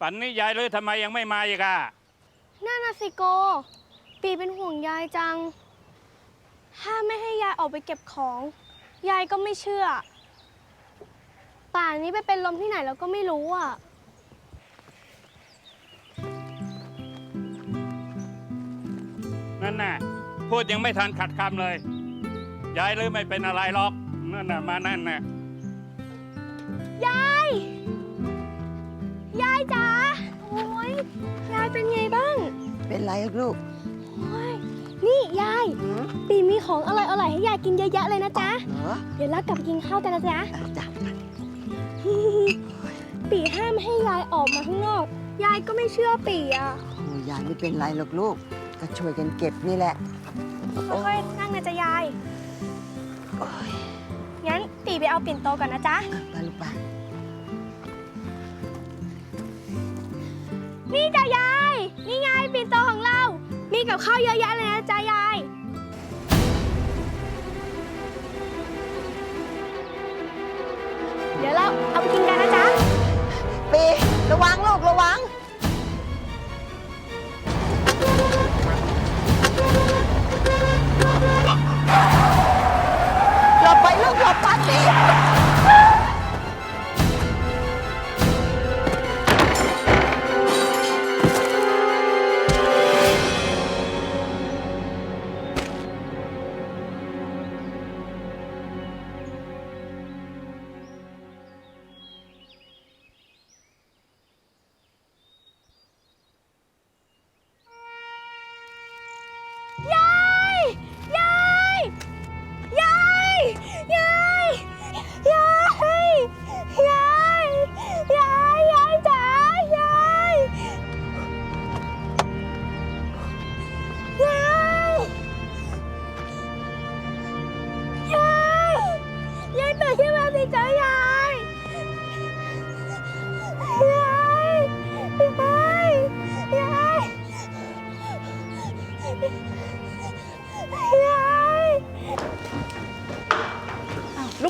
ปันนี้ยายเลยทำไมยังไม่มาอีกอะนั่นน่ะสิโก ปีเป็นห่วงยายจัง ถ้าไม่ให้ยายออกไปเก็บของ ยายก็ไม่เชื่อ ป่านนี้ไปเป็นลมที่ไหนแล้วก็ไม่รู้อะ นั่นน่ะ พูดยังไม่ทันขัดคำเลย ยายเลยไม่เป็นอะไรหรอก นั่นน่ะ มานั่นน่ะ ยาย ยายจ๋าโอ้ยยายเป็นไงบ้าง เป็นไรลูก โอ้ยนี่ยายหือ ปีมีของอร่อยๆให้ยายกินเยอะๆเลยนะจ๊ะ เหรอเดี๋ยวเรากลับไปกินข้าวกันนะจ๊ะ เออจ้ะปีห้ามให้ยายออกมาข้างนอก ยายก็ไม่เชื่อปีอะโอ้ยายไม่เป็นไรหรอกลูก ก็ช่วยกันเก็บนี่แหละ ค่อยๆนั่งนะจ๊ะยายโอ้ยงั้นปีไปเอาปิ่นโตก่อนนะจ๊ะ ไปลูกไป นี่จ้ะยาย นี่ไงปิ่นโตของเรา มีกับข้าวเยอะแยะเลยนะจ้ะยาย เดี๋ยวเราเอาไปกินกันนะจ๊ะ ปีระวังลูกระวัง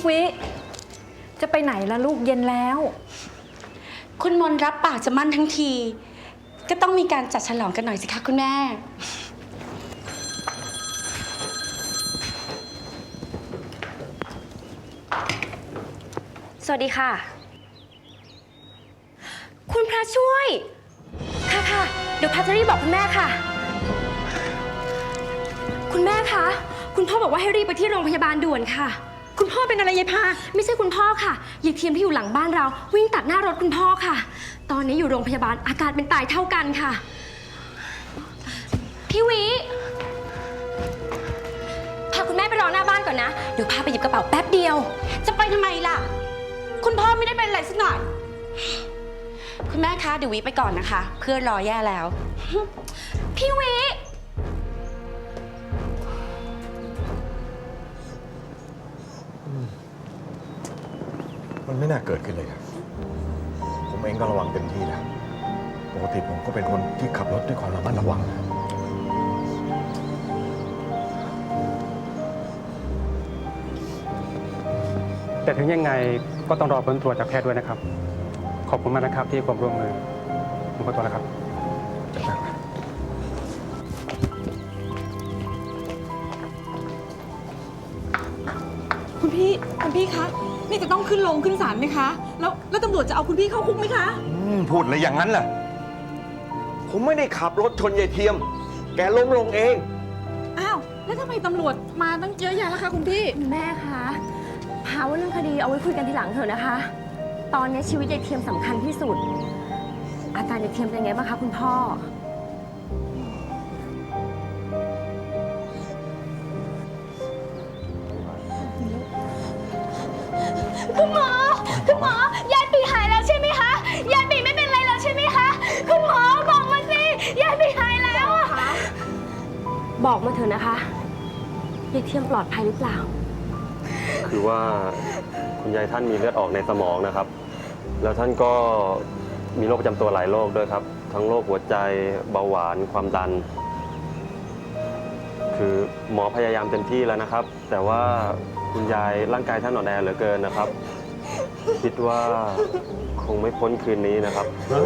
กวิ จะไปไหนล่ะลูกเย็นแล้ว คุณมนต์รับปากจะมั่นทั้งที ก็ต้องมีการจัดฉลองกันหน่อยสิคะคุณแม่ สวัสดีค่ะ คุณพระช่วย ค่ะค่ะ เดี๋ยวพัชรีบบอกคุณแม่ค่ะ คุณแม่คะ คุณพ่อบอกว่าให้รีบไปที่โรงพยาบาลด่วนค่ะ คุณพ่อเป็นอะไรยายพา ไม่ใช่คุณพ่อค่ะยายเทียมที่อยู่หลังบ้านเรา วิ่งตัดหน้ารถคุณพ่อค่ะ ตอนนี้อยู่โรงพยาบาลอาการเป็นตายเท่ากันค่ะ พี่วิพาคุณแม่ไปรอหน้าบ้านก่อนนะ เดี๋ยวพาไปหยิบกระเป๋าแป๊บเดียว จะไปทำไมล่ะ คุณพ่อไม่ได้เป็นอะไรสักหน่อย คุณแม่คะเดี๋ยววิไปก่อนนะคะ เพื่อนรอแย่แล้ว พี่วิ ไม่น่าเกิดขึ้นเลยครับผมเองก็ระวังเต็มที่แล้วปกติผมก็เป็นคนที่ขับรถด้วยความระมัดระวังนะแต่ถึงยังไงก็ต้องรอผลตรวจจากแพทย์ด้วยนะครับ ขอบคุณมากนะครับที่ให้ความร่วมมือผมขอตัวแล้วครับจะนั่งนะคุณพี่ คุณพี่คะ นี่จะต้องขึ้นลงขึ้นศาลไหมคะ แล้วแล้วตำรวจจะเอาคุณพี่เข้าคุกไหมคะ อืมพูดอะไรอย่างนั้นล่ะ ผมไม่ได้ขับรถชนยายเทียม แกล้มลงเอง อ้าว แล้วทำไมตำรวจมาตั้งเยอะแยะล่ะคะคุณพี่ แม่คะพาว่าเรื่องคดีเอาไว้คุยกันทีหลังเถอะนะคะ ตอนนี้ชีวิตยายเทียมสำคัญที่สุด อาการยายเทียมเป็นไงบ้างคะคุณพ่อ บอกมาเถอะนะคะยายเทียมปลอดภัยหรือเปล่า คือว่าคุณยายท่านมีเลือดออกในสมองนะครับ แล้วท่านก็มีโรคประจำตัวหลายโรคด้วยครับ ทั้งโรคหัวใจเบาหวานความดัน คือหมอพยายามเต็มที่แล้วนะครับ แต่ว่าคุณยายร่างกายท่านอ่อนแอเหลือเกินนะครับ คิดว่าคงไม่พ้นคืนนี้นะครับฮะ